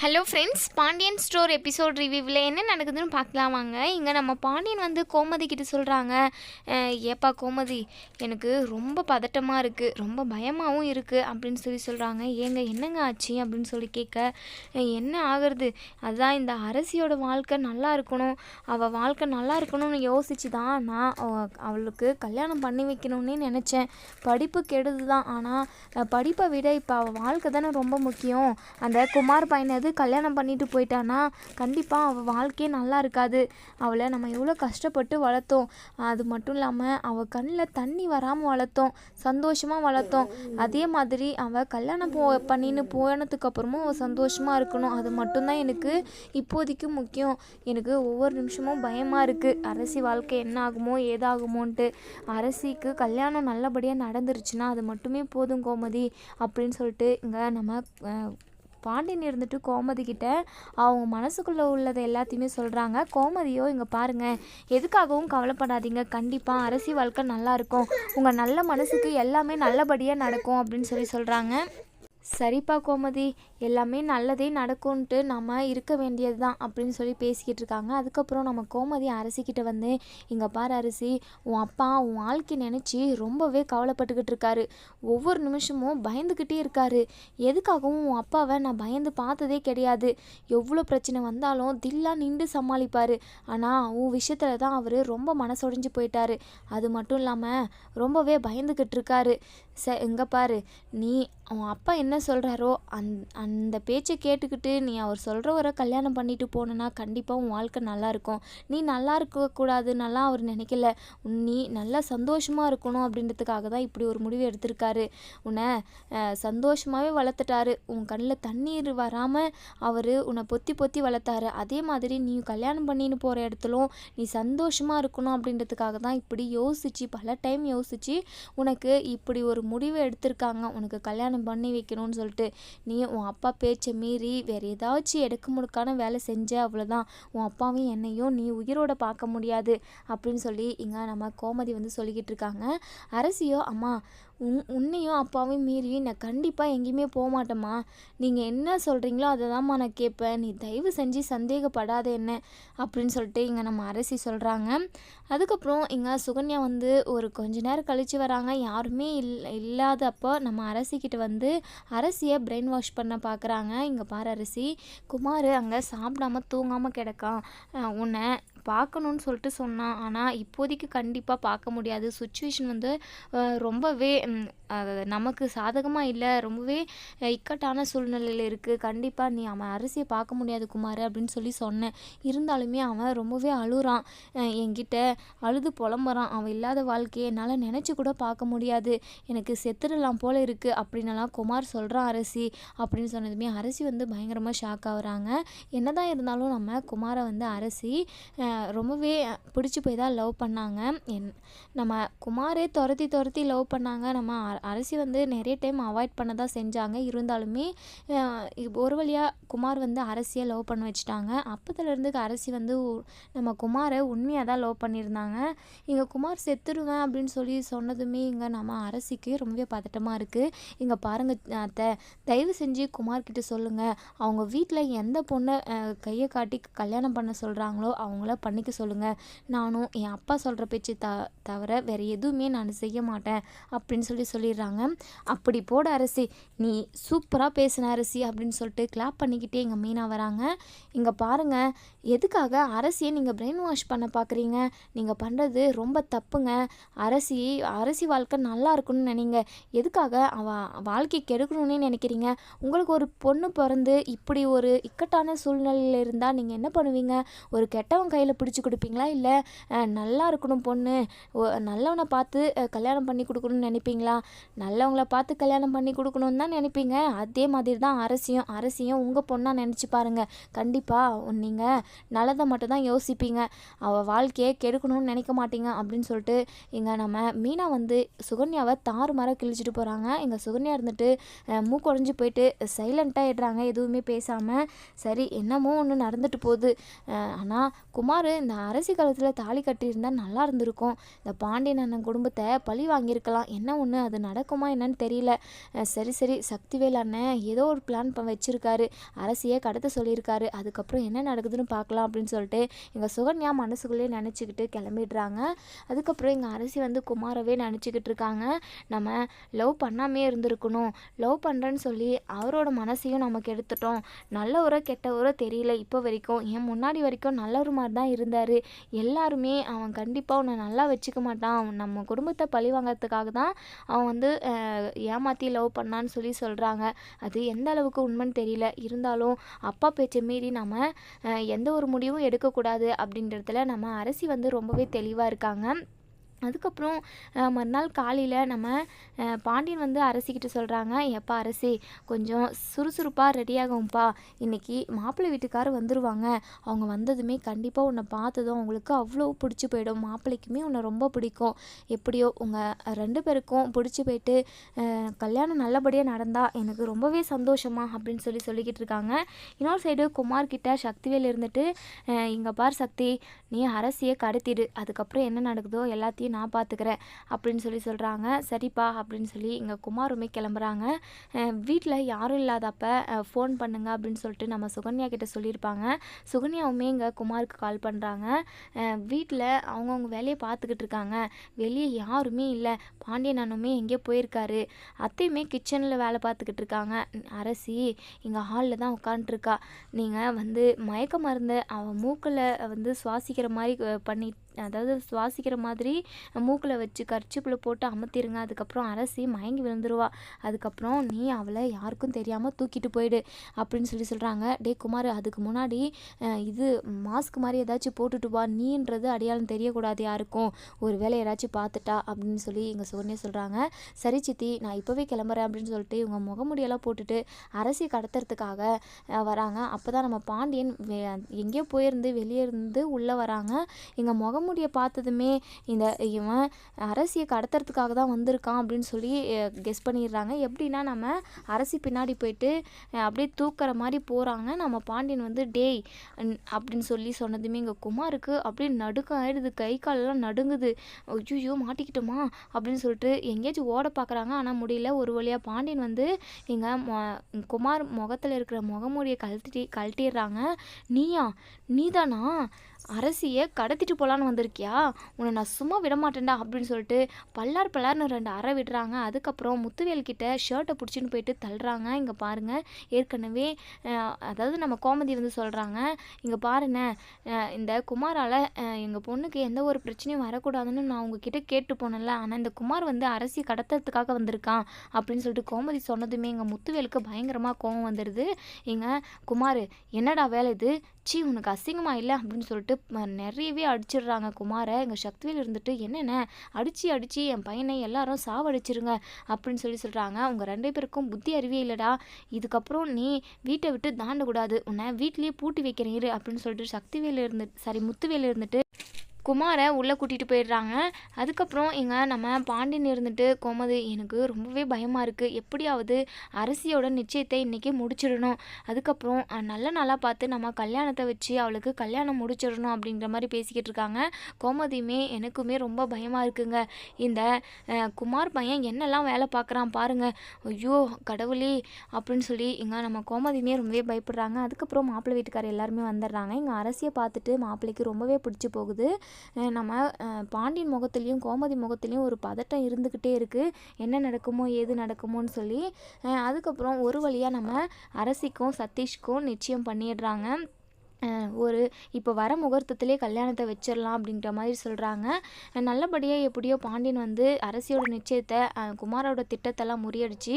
Hello friends Pandian store episode ரிவ்யூவில் என்ன நடக்குதுன்னு பார்க்கலாம் வாங்க இங்கே நம்ம பாண்டியன் வந்து கோமதி கிட்ட சொல்கிறாங்க ஏப்பா கோமதி எனக்கு ரொம்ப பதட்டமாக இருக்குது ரொம்ப பயமாகவும் இருக்குது அப்படின்னு சொல்லி சொல்கிறாங்க ஏங்க என்னங்க ஆச்சு அப்படின்னு சொல்லி கேட்க என்ன ஆகுறது? அதுதான் இந்த அரசியோட வாழ்க்கை நல்லா இருக்கணும். அவள் வாழ்க்கை நல்லா இருக்கணும்னு யோசிச்சு தான் நான் அவ- அவளுக்கு கல்யாணம் பண்ணி வைக்கணும்னே நினச்சேன். படிப்பு கெடுது தான் ஆனால் படிப்பை விட இப்போ அவள் வாழ்க்கை தானே ரொம்ப முக்கியம். அந்த குமார் பையனது கல்யாணம் பண்ணிட்டு போயிட்டானா கண்டிப்பாக அவள் வாழ்க்கையே நல்லா இருக்காது. அவளை நம்ம எவ்வளோ கஷ்டப்பட்டு வளர்த்தோம். அது மட்டும் இல்லாமல் அவள் கண்ணில் தண்ணி வராமல் வளர்த்தோம். சந்தோஷமாக வளர்த்தோம். அதே மாதிரி அவள் கல்யாணம் போ பண்ணின்னு போனதுக்கப்புறமும் அவள் சந்தோஷமாக இருக்கணும். அது மட்டும்தான் எனக்கு இப்போதைக்கு முக்கியம். எனக்கு ஒவ்வொரு நிமிஷமும் பயமாக இருக்குது அரசி வாழ்க்கை என்ன ஆகுமோ ஏதாகுமோன்ட்டு. அரசிக்கு கல்யாணம் நல்லபடியாக நடந்துருச்சுன்னா அது மட்டுமே போதும் கோமதி. அப்படின்னு சொல்லிட்டு இங்கே நம்ம பாண்டியன் இருந்துட்டு கோமதி கிட்ட அவங்க மனசுக்குள்ளே உள்ளதை எல்லாத்தையுமே சொல்கிறாங்க கோமதியோ இங்கே பாருங்கள் எதுக்காகவும் கவலைப்படாதீங்க. கண்டிப்பாக அரசி வாழ்க்கை நல்லா இருக்கும். உங்கள் நல்ல மனசுக்கு எல்லாமே நல்லபடியாக நடக்கும். அப்படின்னு சொல்லி சொல்கிறாங்க சரிப்பா கோமதி எல்லாமே நல்லதே நடக்கும்ன்ட்டு நம்ம இருக்க வேண்டியது தான் அப்படின்னு சொல்லி பேசிக்கிட்டு இருக்காங்க அதுக்கப்புறம் நம்ம கோமதி அரசிக்கிட்ட வந்து இங்கே பாரு அரிசி உன் அப்பா உன் வாழ்க்கை நினச்சி ரொம்பவே கவலைப்பட்டுக்கிட்டு இருக்காரு. ஒவ்வொரு நிமிஷமும் பயந்துக்கிட்டே இருக்காரு. எதுக்காகவும் உன் அப்பாவை நான் பயந்து பார்த்ததே கிடையாது. எவ்வளோ பிரச்சனை வந்தாலும் தில்லா நின்று சமாளிப்பார். ஆனால் உன் விஷயத்தில் தான் அவர் ரொம்ப மனசொடைஞ்சு போயிட்டாரு. அது மட்டும் இல்லாமல் ரொம்பவே பயந்துக்கிட்டு இருக்காரு ச இங்கே பாரு நீ அவன் அப்பா என்ன சொல்கிறாரோ அந் அந்த பேச்சை கேட்டுக்கிட்டு நீ அவர் சொல்கிறவரை கல்யாணம் பண்ணிட்டு போனேன்னா கண்டிப்பாக உன் வாழ்க்கை நல்லாயிருக்கும் நீ நல்லா இருக்கக்கூடாதுன்னெல்லாம் அவர் நினைக்கல. உன் நீ நல்லா சந்தோஷமாக இருக்கணும் அப்படின்றதுக்காக தான் இப்படி ஒரு முடிவு எடுத்திருக்காரு. உன்னை சந்தோஷமாகவே வளர்த்துட்டாரு. உன் கண்ணில் தண்ணீர் வராமல் அவர் உன்னை பொத்தி பொத்தி வளர்த்தாரு. அதே மாதிரி நீ கல்யாணம் பண்ணின்னு போகிற இடத்துலும் நீ சந்தோஷமாக இருக்கணும் அப்படின்றதுக்காக தான் இப்படி யோசித்து பல டைம் யோசித்து உனக்கு இப்படி ஒரு முடிவு எடுத்திருக்காங்க. உனக்கு கல்யாணம் பண்ணி வைக்கணும்னு சொல்லிட்டு நீ உன் அப்பா பேச்சை மீறி வேறு ஏதாச்சும் எடுக்க முடுக்கான வேலை செஞ்ச அவ்வளோதான் உன் அப்பாவையும் என்னையும் நீ உயிரோட பார்க்க முடியாது. அப்படின்னு சொல்லி இங்கே நம்ம கோமதி வந்து சொல்லிக்கிட்டு இருக்காங்க. அரசியோ அம்மா உன் உன்னையும் அப்பாவையும் மீறி நான் கண்டிப்பாக எங்கேயுமே போக மாட்டேம்மா நீங்கள் என்ன சொல்கிறீங்களோ அதை தான்மா நான் கேட்பேன். நீ தயவு செஞ்சு சந்தேகப்படாத என்ன அப்படின்னு சொல்லிட்டு இங்கே நம்ம அரசி சொல்கிறாங்க அதுக்கப்புறம் இங்கே சுகன்யா வந்து ஒரு கொஞ்ச நேரம் கழித்து வராங்க. யாருமே இல் இல்லாதப்போ நம்ம அரசிக்கிட்ட வந்து அரசியை பிரெயின் வாஷ் பண்ண பார்க்குறாங்க இங்கே பாரு அரசி. குமார் அங்கே சாப்பிடாம தூங்காமல் கிடக்கான். உன்னை பார்க்கணுன்னு சொல்லிட்டு சொன்னான். ஆனால் இப்போதைக்கு கண்டிப்பாக பார்க்க முடியாது. சுச்சுவேஷன் வந்து ரொம்பவே நமக்கு சாதகமாக இல்லை. ரொம்பவே இக்கட்டான சூழ்நிலையில் இருக்குது கண்டிப்பாக நீ அவன் அரிசியை பார்க்க முடியாது குமார் அப்படின்னு சொல்லி சொன்னேன். இருந்தாலுமே அவன் ரொம்பவே அழுகிறான் என்கிட்ட அழுது புலம்புறான். அவன் இல்லாத வாழ்க்கையை என்னால் நினச்சி கூட பார்க்க முடியாது. எனக்கு செத்துடலாம் போல இருக்குது அப்படின்னலாம் குமார் சொல்கிறான் அரசி அப்படின்னு சொன்னதுமே அரசி வந்து பயங்கரமாக ஷாக் ஆகுறாங்க. என்னதான் இருந்தாலும் நம்ம குமாரை வந்து அரசி ரொம்பவே பிடிச்சி போய் தான் லவ் பண்ணாங்க. என் நம்ம குமாரே துரத்தி துரத்தி லவ் பண்ணாங்க. நம்ம அரசி வந்து நிறைய டைம் அவாய்ட் பண்ண தான் செஞ்சாங்க. இருந்தாலுமே ஒரு வழியாக குமார் வந்து அரசியை லவ் பண்ண வச்சுட்டாங்க. அப்போதுலேருந்து அரசி வந்து நம்ம குமாரை உண்மையாக தான் லவ் பண்ணியிருந்தாங்க. இங்கே குமார் செத்துருவேன் அப்படின்னு சொல்லி சொன்னதுமே இங்கே நம்ம அரசிக்கு ரொம்பவே பதட்டமாக இருக்குது இங்கே பாருங்கள் அத்தை தயவு செஞ்சு குமார்கிட்ட சொல்லுங்கள் அவங்க வீட்டில் எந்த பொண்ணை கையை காட்டி கல்யாணம் பண்ண சொல்கிறாங்களோ அவங்கள பண்ணிக்க சொல்லுங்கள் நானும் என் அப்பா சொல்கிற பேச்சு த தவிர வேறு எதுவுமே நான் செய்ய மாட்டேன் அப்படின்னு சொல்லி சொல்லி சொல்லிடுறாங்க அப்படி போட அரசி நீ சூப்பராக பேசின அரசி அப்படின்னு சொல்லிட்டு கிளாப் பண்ணிக்கிட்டே எங்கள் மீனா வராங்க. இங்கே பாருங்கள் எதுக்காக அரசியை நீங்கள் பிரெயின் வாஷ் பண்ண பார்க்குறீங்க நீங்கள் பண்ணுறது ரொம்ப தப்புங்க. அரசி அரசி வாழ்க்கை நல்லா இருக்கணும்னு நினைங்க. எதுக்காக அவ வாழ்க்கை கெடுக்கணும்னே நினைக்கிறீங்க? உங்களுக்கு ஒரு பொண்ணு பிறந்து இப்படி ஒரு இக்கட்டான சூழ்நிலையில் இருந்தால் நீங்கள் என்ன பண்ணுவீங்க? ஒரு கெட்டவன் கையில் பிடிச்சி கொடுப்பீங்களா? இல்லை நல்லா இருக்கணும் பொண்ணு நல்லவனை பார்த்து கல்யாணம் பண்ணி கொடுக்கணும்னு நினைப்பீங்களா? நல்லவங்கள பார்த்து கல்யாணம் பண்ணி கொடுக்கணும்னு தான் நினைப்பீங்க. அதே மாதிரி தான் அரசியும் அரசியும் உங்கள் பொண்ணாக நினச்சி பாருங்கள் கண்டிப்பாக நீங்கள் நல்லதை மட்டும் தான் யோசிப்பீங்க. அவள் வாழ்க்கையை கெடுக்கணும்னு நினைக்க மாட்டீங்க அப்படின்னு சொல்லிட்டு இங்கே நம்ம மீனா வந்து சுகன்யாவை தாறு மரம் கிழிச்சிட்டு போகிறாங்க இங்கே சுகன்யா இருந்துட்டு அஹ், மூக்குடைஞ்சு போயிட்டு சைலண்ட்டாக இடுறாங்க எதுவுமே பேசாமல் சரி என்னமோ ஒன்று நடந்துட்டு போகுது. ஆனால் குமார் இந்த அரசி காலத்தில் தாலி கட்டியிருந்தா நல்லா இருந்திருக்கும். இந்த பாண்டியன் அண்ணன் குடும்பத்தை பழி வாங்கியிருக்கலாம். என்ன ஒன்று அது நடக்குமா என்னன்னு தெரியல. சரி சரி சக்திவேல் அண்ணன் ஏதோ ஒரு பிளான் ப வச்சுருக்காரு. அரசியை கடத்த சொல்லியிருக்காரு. அதுக்கப்புறம் என்ன நடக்குதுன்னு பார்க்கலாம் அப்படின்னு சொல்லிட்டு எங்கள் சுகன்யா மனசுக்குள்ளேயே நினச்சிக்கிட்டு கிளம்பிடுறாங்க. அதுக்கப்புறம் எங்கள் அரசி வந்து குமாரவே நினச்சிக்கிட்டு இருக்காங்க. நம்ம லவ் பண்ணாமே இருந்திருக்கணும். லவ் பண்ணுறேன்னு சொல்லி அவரோட மனசையும் நமக்கு எடுத்துட்டோம் நல்லவரோ கெட்டவரோ தெரியல இப்போ வரைக்கும். என் முன்னாடி வரைக்கும் நல்லவர் மாதிரி தான் இருந்தார். எல்லாருமே அவன் கண்டிப்பாக உன்னை நல்லா வச்சுக்க மாட்டான். நம்ம குடும்பத்தை பழி வாங்கிறதுக்காக தான் அவன் வந்து வந்து ஏமாத்தி லவ் பண்ணான்னு சொல்லி சொல்கிறாங்க அது எந்த அளவுக்கு உண்மைன்னு தெரியல. இருந்தாலும் அப்பா பேச்சை மீறி நம்ம எந்த ஒரு முடிவும் எடுக்கக்கூடாது அப்படின்றதுல நம்ம அரசி வந்து ரொம்பவே தெளிவாக இருக்காங்க. அதுக்கப்புறம் மறுநாள் காலையில் நம்ம பாண்டியன் வந்து அரசிக்கிட்ட சொல்கிறாங்க எப்பா அரசி கொஞ்சம் சுறுசுறுப்பாக ரெடியாகும்ப்பா இன்னைக்கு மாப்பிள்ளை வீட்டுக்காரர் வந்துடுவாங்க அவங்க வந்ததுமே கண்டிப்பாக உன்னை பார்த்ததும் அவங்களுக்கு அவ்வளோ பிடிச்சி போயிடும். மாப்பிள்ளைக்குமே உன்னை ரொம்ப பிடிக்கும். எப்படியோ உங்கள் ரெண்டு பேருக்கும் பிடிச்சி போயிட்டு கல்யாணம் நல்லபடியாக நடந்தால் எனக்கு ரொம்பவே சந்தோஷமா அப்படின்னு சொல்லி சொல்லிக்கிட்டு இருக்காங்க. இன்னொரு சைடு குமார் கிட்ட சக்திவேல் இருந்துட்டு இங்கே பார் சக்தி நீ அரசியை கடத்திடு. அதுக்கப்புறம் என்ன நடக்குதோ எல்லாத்தையும் நான் பார்த்துக்கிறேன் அப்படின்னு சொல்லி சொல்கிறாங்க சரிப்பா அப்படின்னு சொல்லி இங்கே குமாருமே கிளம்புறாங்க. வீட்டில் யாரும் இல்லாதப்ப ஃபோன் பண்ணுங்க அப்படின்னு சொல்லிட்டு நம்ம சுகன்யா கிட்ட சொல்லியிருப்பாங்க. சுகன்யாவுமே இங்கே குமாருக்கு கால் பண்ணுறாங்க வீட்டில் அவங்கவுங்க வேலையை பார்த்துக்கிட்டு இருக்காங்க. வெளியே யாருமே இல்லை. பாண்டியன் அண்ணனுமே எங்கேயோ போயிருக்காரு. அத்தையுமே கிச்சனில் வேலை பார்த்துக்கிட்டு இருக்காங்க. அரசி இங்கே ஹாலில் தான் உட்காண்ட்ருக்கா நீங்கள் வந்து மயக்க மருந்து அவன் மூக்கில் வந்து சுவாசிக்கிற மாதிரி பண்ணி அதாவது சுவாசிக்கிற மாதிரி மூக்கில் வச்சு கர்ச்சிப்பில் போட்டு அமர்த்திருங்க அதுக்கப்புறம் அரசி மயங்கி விழுந்துருவா. அதுக்கப்புறம் நீ அவளை யாருக்கும் தெரியாமல் தூக்கிட்டு போயிடு அப்படின்னு சொல்லி சொல்கிறாங்க டே குமார் அதுக்கு முன்னாடி இது மாஸ்க் மாதிரி ஏதாச்சும் போட்டுட்டு வா. நீன்றது அடையாளம் தெரியக்கூடாது யாருக்கும். ஒரு வேளை யாராச்சும் பார்த்துட்டா அப்படின்னு சொல்லி எங்கள் சோனியா சொல்கிறாங்க சரி சித்தி நான் இப்போவே கிளம்புறேன் அப்படின்னு சொல்லிட்டு இவங்க முகமுடியெல்லாம் போட்டுட்டு அரசியை கடத்துறதுக்காக வராங்க. அப்போ தான் நம்ம பாண்டியன் எங்கேயோ போயிருந்து வெளியே இருந்து உள்ளே வராங்க. எங்கள் முகம் முகமுடியை பார்த்ததுமே இந்த இவன் அரசியை கடத்துறதுக்காக தான் வந்திருக்கான் அப்படின்னு சொல்லி கெஸ் பண்ணிடுறாங்க. எப்படின்னா நம்ம அரசி பின்னாடி போயிட்டு அப்படியே தூக்குற மாதிரி போகிறாங்க நம்ம பாண்டியன் வந்து டேய் அப்படின்னு சொல்லி சொன்னதுமே இங்கே குமாருக்கு அப்படியே நடுக்கம் ஆயிடுது. கை காலெல்லாம் நடுங்குது. ஐயோ மாட்டிக்கிட்டோமா? அப்படின்னு சொல்லிட்டு எங்கேயாச்சும் ஓட பார்க்குறாங்க ஆனால் முடியல. ஒரு வழியாக பாண்டியன் வந்து எங்கள் குமார் முகத்தில் இருக்கிற முகமூடியை கழட்டி கழட்டிடுறாங்க. நீயா? நீதானா? அரசியை கடத்திட்டு போகலான்னு வந்திருக்கியா? உன்னை நான் சும்மா விட மாட்டேன்டா அப்படின்னு சொல்லிட்டு பல்லார் பல்லார்னு ரெண்டு அறை விடுறாங்க. அதுக்கப்புறம் முத்துவேல் கிட்ட ஷர்ட்டை பிடிச்சின்னு போயிட்டு தள்ளுறாங்க. இங்கே பாருங்க. ஏற்கனவே அதாவது நம்ம கோமதி வந்து சொல்கிறாங்க இங்கே பாருண்ணே இந்த குமாரால் எங்கள் பொண்ணுக்கு எந்த ஒரு பிரச்சனையும் வரக்கூடாதுன்னு நான் உங்ககிட்ட கேட்டு போனேன்ல. ஆனால் இந்த குமார் வந்து அரசியை கடத்துறதுக்காக வந்திருக்கான் அப்படின்னு சொல்லிட்டு கோமதி சொன்னதுமே எங்கள் முத்துவேலுக்கு பயங்கரமாக கோபம் வந்துடுது எங்கள் குமார் என்னடா வேலை இது? சி உனக்கு அசிங்கமாக இல்லை? அப்படின்னு சொல்லிட்டு ம- நிறையவே அடிச்சிடுறாங்க குமாரை. எங்கள் சக்திவேல் இருந்துட்டு என்னென்ன? அடித்து அடித்து என் பையனை எல்லாரும் சாவடிச்சிருங்க அப்படின்னு சொல்லி சொல்கிறாங்க உங்கள் ரெண்டு பேருக்கும் புத்தி அறிவே இல்லைடா. இதுக்கப்புறம் நீ வீட்டை விட்டு தாண்டக்கூடாது. உன்னை வீட்லேயே பூட்டி வைக்கிறேன் அப்படின்னு சொல்லிட்டு சக்திவேல் இருந்து சாரி முத்துவேல் இருந்துட்டு குமாரை உள்ளே கூட்டிகிட்டு போயிடுறாங்க. அதுக்கப்புறம் இங்கே நம்ம பாண்டியன் இருந்துட்டு கோமதி எனக்கு ரொம்பவே பயமாக இருக்குது எப்படியாவது அரசியோட நிச்சயத்தை இன்றைக்கி முடிச்சிடணும். அதுக்கப்புறம் நல்ல நாளாக பார்த்து நம்ம கல்யாணத்தை வச்சு அவளுக்கு கல்யாணம் முடிச்சிடணும் அப்படிங்கிற மாதிரி பேசிக்கிட்டு இருக்காங்க. கோமதியுமே எனக்குமே ரொம்ப பயமாக இருக்குங்க. இந்த குமார் பையன் என்னெல்லாம் வேலை பார்க்குறான் பாருங்கள் ஐயோ கடவுளே அப்படின்னு சொல்லி இங்கே நம்ம கோமதியுமே ரொம்பவே பயப்படுறாங்க. அதுக்கப்புறம் மாப்பிள்ளை வீட்டுக்காரர் எல்லாருமே வந்துடுறாங்க. இங்கே அரசியை பார்த்துட்டு மாப்பிள்ளைக்கு ரொம்பவே பிடிச்சி போகுது. நம்ம பாண்டியன் முகத்துலேயும் கோமதி முகத்துலேயும் ஒரு பதட்டம் இருந்துக்கிட்டே இருக்குது என்ன நடக்குமோ ஏது நடக்குமோன்னு சொல்லி அதுக்கப்புறம் ஒரு வழியாக நம்ம அரசிக்கும் சதீஷ்க்கும் நிச்சயம் பண்ணிடுறாங்க. ஒரு இப்போ வர முகூர்த்தத்திலே கல்யாணத்தை வச்சிடலாம் அப்படின்ற மாதிரி சொல்கிறாங்க நல்லபடியாக எப்படியோ பாண்டியன் வந்து அரசியோட நிச்சயத்தை குமாரோட திட்டத்தெல்லாம் முறியடிச்சு